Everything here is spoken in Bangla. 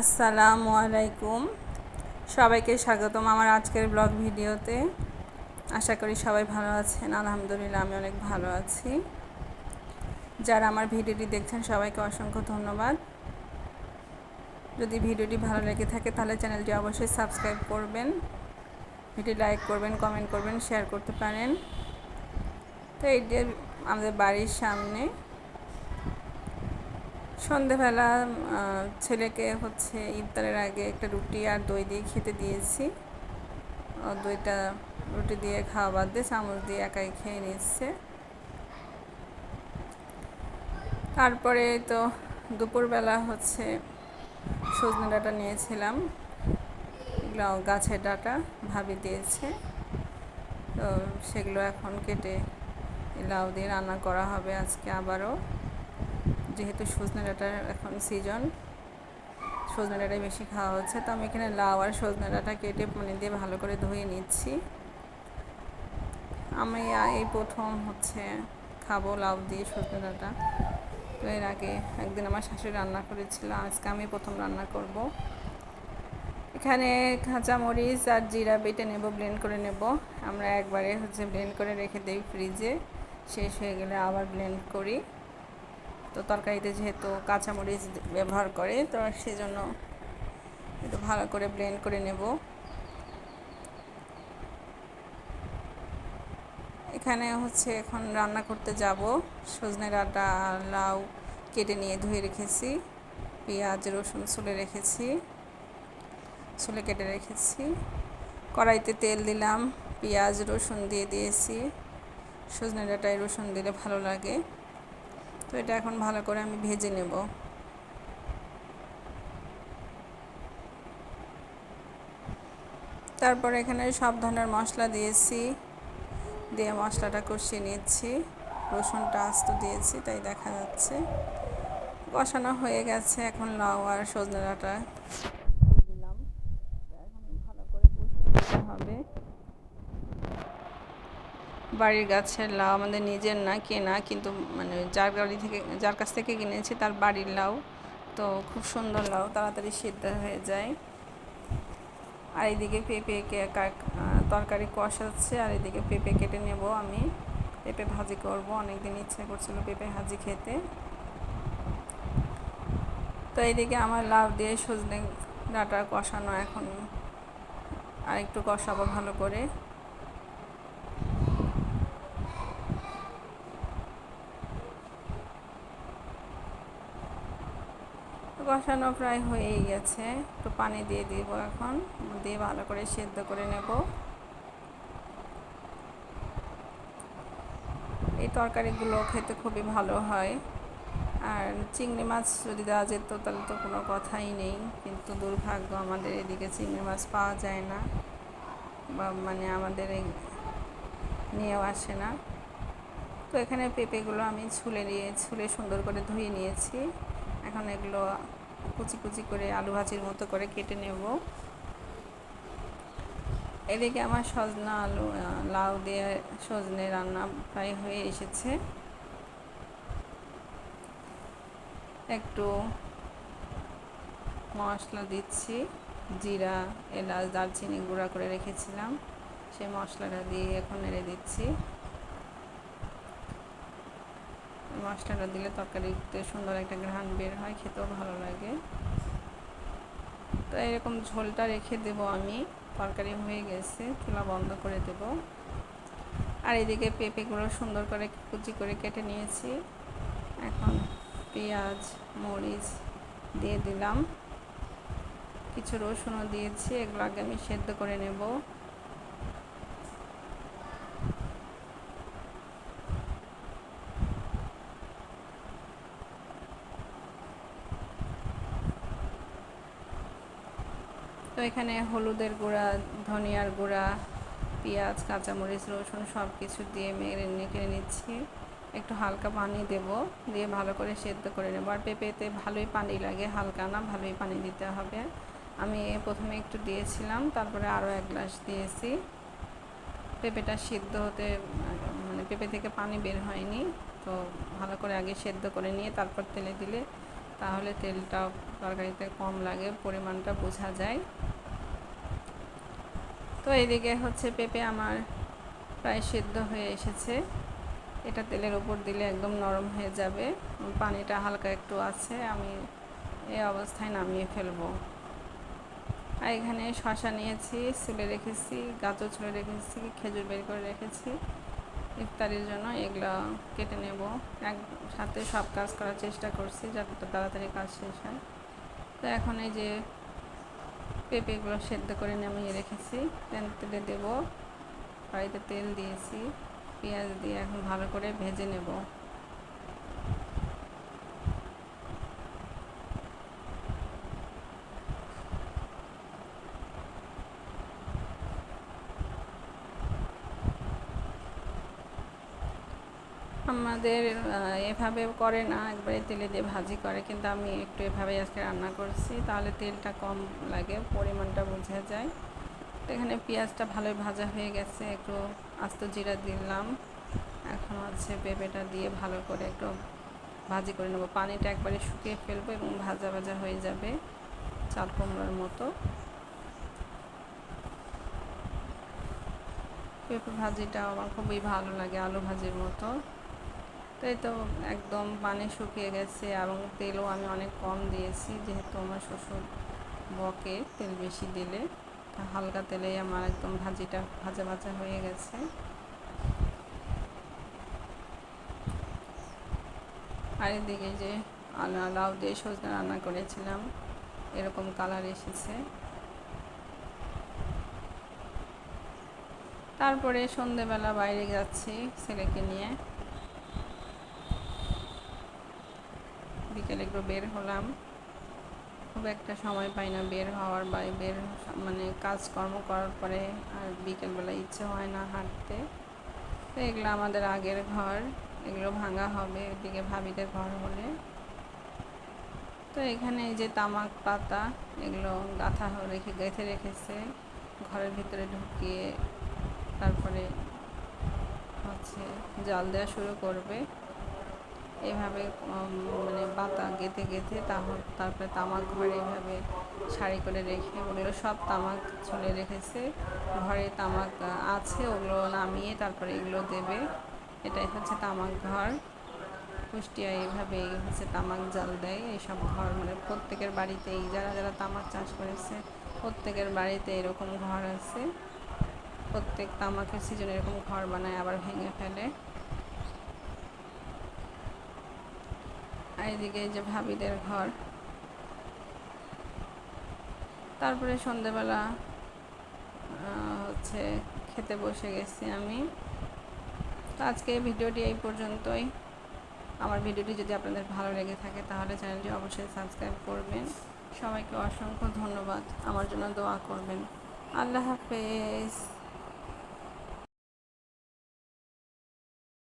আসসালামু আলাইকুম। সবাইকে স্বাগতম আমার আজকের ব্লগ ভিডিওতে। আশা করি সবাই ভালো আছেন, আলহামদুলিল্লাহ আমি অনেক ভালো আছি। যারা আমার ভিডিওটি দেখছেন, সবাইকে অসংখ্য ধন্যবাদ। যদি ভিডিওটি ভালো লেগে থাকে, তাহলে চ্যানেলটি অবশ্যই সাবস্ক্রাইব করবেন। ভিডিও লাইক করবেন, কমেন্ট করবেন, শেয়ার করতে পারেন। তো এইটা আমাদের বাড়ির সামনে সন্ধেবেলা ছেলেকে হচ্ছে ইফতারের আগে একটা রুটি আর দই দিয়ে খেতে দিয়েছি। দইটা রুটি দিয়ে খাওয়া বাদ দিয়ে চামচ দিয়ে একাই খেয়ে নিচ্ছে। তারপরে তো দুপুরবেলা হচ্ছে সজনে ডাটা নিয়েছিলাম। গাছের ডাটা ভাবি দিয়েছে। তো সেগুলো এখন কেটে লাউ দিয়ে রান্না করা হবে আজকে আবারও। যেহেতু সজনে ডাঁটার এখন সিজন সজনে ডাঁটাই বেশি খাওয়া হচ্ছে, তো আমি এখানে লাউ আর সজনে ডাঁটা কেটে পানি দিয়ে ভালো করে ধুয়ে নিচ্ছি। আমি এই প্রথম হচ্ছে খাব লাউ দিয়ে সজনে ডাঁটা। তো এর আগে একদিন আমার শাশুড়ি রান্না করেছিল, আজকে আমি প্রথম রান্না করব। এখানে কাঁচা মরিচ আর জিরা বেটে নেব ব্লেন্ড করে নেব। আমরা একবারে হচ্ছে ব্লেন্ড করে রেখে দিই ফ্রিজে শেষ হয়ে গেলে আবার ব্লেন্ড করি। তো তরকারিতে যেহেতু কাঁচামরিচ ব্যবহার করে, তো সেজন্য একটু ভালো করে ব্লেন্ড করে নেব। এখানে হচ্ছে এখন রান্না করতে যাব। সজনে ডাঁটা লাউ কেটে নিয়ে ধুয়ে রেখেছি। পেঁয়াজ, রসুন ছুলে রেখেছি, ছুলে কেটে রেখেছি। কড়াইতে তেল দিলাম, পেঁয়াজ, রসুন দিয়ে দিয়েছি। সজনে ডাঁটায় রসুন দিলে ভালো লাগে। তো এটা এখন ভালো করে আমি ভেজে নেব। তারপর এখানে সব ধরনের মশলা দিয়েছি, দিয়ে মশলাটা কষিয়ে নিচ্ছি রসুনটা আস্ত দিয়েছি, তাই দেখা যাচ্ছে। কষানো হয়ে গেছে এখন লাউ আর সজনে ডাঁটা দিলাম এখন ভালো করে কষিয়ে নিতে হবে বাড়ির গাছের লাউ আমাদের নিজের না, কেনা, কিন্তু মানে যার গাড়ি থেকে, যার কাছ থেকে কিনেছি তার বাড়ির লাউ। তো খুব সুন্দর লাউ, তাড়াতাড়ি সিদ্ধ হয়ে যায়। আর এইদিকে পেঁপে তরকারি কষাচ্ছে, আর এদিকে পেঁপে কেটে নেব আমি। পেঁপে ভাজি করব অনেক দিন ইচ্ছে করছিল পেঁপে ভাজি খেতে। তো এইদিকে আমার লাউ দিয়ে সজনে ডাটা কষানো এখন আর একটু কষাবো ভালো করে। কষানো প্রায় হয়েই গেছে। একটু পানি দিয়ে দিব এখন। দিয়ে ভালো করে সেদ্ধ করে নেব। এই তরকারিগুলো খেতে খুবই ভালো হয়। আর চিংড়ি মাছ যদি দেওয়া যেত, তাহলে তো কোনো কথাই নেই। কিন্তু দুর্ভাগ্য, আমাদের এদিকে চিংড়ি মাছ পাওয়া যায় না। বা মানে আমাদের নিয়েও আসে না। তো এখানে পেঁপেগুলো আমি ছুলে নিয়ে, ছুলে সুন্দর করে ধুয়ে নিয়েছি। এখন এগুলো কুচি কুচি করে আলু ভাজির মতো করে কেটে নেব। এদিকে আমার সজনা আলু লাউ দিয়ে সজনে রান্না প্রায় হয়ে এসেছে। একটু মশলা দিচ্ছি, জিরা, এলাচ, দারচিনি গুঁড়া করে রেখেছিলাম। সেই মশলাটা দিয়ে এখন নেড়ে দিচ্ছি। মশলাটা দিলে তরকারিতে সুন্দর একটা ঘ্রাণ বের হয়, খেতেও ভালো লাগে। তো এরকম ঝোলটা রেখে দেব আমি, তরকারি হয়ে গেছে, চুলা বন্ধ করে দেব। আর এদিকে পেঁপেগুলো সুন্দর করে কুচি করে কেটে নিয়েছি। এখন পেঁয়াজ, মরিচ দিয়ে দিলাম। কিছু রসুনও দিয়েছি, এগুলো আগে আমি সেদ্ধ করে নেব। তো এখানে হলুদের গুঁড়া, ধনিয়ার গুঁড়া, পেঁয়াজ, কাঁচামরিচ, রসুন সব কিছু দিয়ে মেরে নিচ্ছি। একটু হালকা পানি দেব, দিয়ে ভালো করে সেদ্ধ করে নেব। আর পেঁপেতে ভালোই পানি লাগে, হালকা না, ভালোই পানি দিতে হবে। আমি প্রথমে একটু দিয়েছিলাম, তারপরে আরও এক গ্লাস দিয়েছি। পেঁপেটা সিদ্ধ হতে মানে পেঁপে থেকে পানি বের হয়নি, তো ভালো করে আগে সেদ্ধ করে নিয়ে তারপর তেলে দিলে তাহলে তেলটা তরকারিতে কম লাগে, পরিমাণটা বোঝা যায়। তো এদিকে হচ্ছে পেঁপে আমার প্রায় সিদ্ধ হয়ে এসেছে। এটা তেলের উপর দিলে একদম নরম হয়ে যাবে। পানিটা হালকা একটু আছে, আমি এই অবস্থায় নামিয়ে ফেলব। আর এখানে শশা নিয়েছি ছুলে রেখেছি, গাজর ছুলে রেখেছি, খেজুর বের করে রেখেছি। ইফতারির জন্য এগুলো কেটে নেব। এক সাথে সব কাজ করার চেষ্টা করছি যাতে তাড়াতাড়ি কাজ শেষ হয়। তো এখন এই যে পেঁপেগুলো সেদ্ধ করে নামিয়ে রেখেছি। তেল তেলে দেবো। কড়াইতে তেল দিয়েছি। পেঁয়াজ দিয়ে এখন ভালো করে ভেজে নেব। আমাদের এভাবে করে না, একবারে তেলে দিয়ে ভাজি করে। কিন্তু আমি একটু এভাবেই আজকে রান্না করছি। তাহলে তেলটা কম লাগে, পরিমাণটা বোঝা যায়। এখানে পেঁয়াজটা ভালোই ভাজা হয়ে গেছে, একটু আস্ত জিরা দিলাম। এখন হচ্ছে পেঁপেটা দিয়ে ভালো করে একটু ভাজি করে নেব। পানিটা একবারে শুকিয়ে ফেলব এবং ভাজা ভাজা হয়ে যাবে চাল কুমড়োর মতো। পেঁপে ভাজিটা আমার খুবই ভালো লাগে, আলু ভাজির মতো। তো এই তো একদম পানি শুকিয়ে গেছে এবং তেলও আমি অনেক কম দিয়েছি, যেহেতু আমার শ্বশুর বকে তেল বেশি দিলে। হালকা তেলেই আমার একদম ভাজিটা ভাজা ভাজা হয়ে গেছে। আর এদিকে যে লাউ দিয়ে সজনে রান্না করেছিলাম, এরকম কালার এসেছে। তারপরে সন্ধেবেলা বাইরে যাচ্ছি ছেলেকে নিয়ে। বিকেলে একটু বের হলাম। খুব একটা সময় পাই না বের হওয়ার বা বের মানে কাজকর্ম করার পরে আর বিকেলবেলা ইচ্ছে হয় না হাঁটতে। তো এগুলো আমাদের আগের ঘর, এগুলো ভাঙা হবে এদিকে ভাবিদের ঘর হলে। তো এখানে এই যে তামাক পাতা, এগুলো গাঁথা রেখে, গেঁথে রেখেছে। ঘরের ভিতরে ঢুকিয়ে তারপরে হচ্ছে জাল দেওয়া শুরু করবে। এভাবে মানে বাতা গেঁথে গেঁথে তারপরে তামাক ঘরে এভাবে শাড়ি করে রেখে, ওগুলো সব তামাক ছুলে রেখেছে। ঘরে তামাক আছে, ওগুলো নামিয়ে তারপরে এগুলো দেবে। এটাই হচ্ছে তামাক ঘর। কুষ্টিয়া এইভাবে হচ্ছে তামাক জাল দেয়। এইসব ঘর মানে প্রত্যেকের বাড়িতেই, যারা যারা তামাক চাষ করেছে, প্রত্যেকের বাড়িতে এরকম ঘর আছে। প্রত্যেক তামাকের সিজনে এরকম ঘর বানায়, আবার ভেঙে ফেলে। আর এদিকে যে ভাবিদের ঘর। তারপরে সন্ধেবেলা হচ্ছে খেতে বসে গেছি আমি। তো আজকে ভিডিওটি এই পর্যন্তই। আমার ভিডিওটি যদি আপনাদের ভালো লেগে থাকে, তাহলে চ্যানেলটি অবশ্যই সাবস্ক্রাইব করবেন। সবাইকে অসংখ্য ধন্যবাদ। আমার জন্য দোয়া করবেন। আল্লাহ হাফেজ।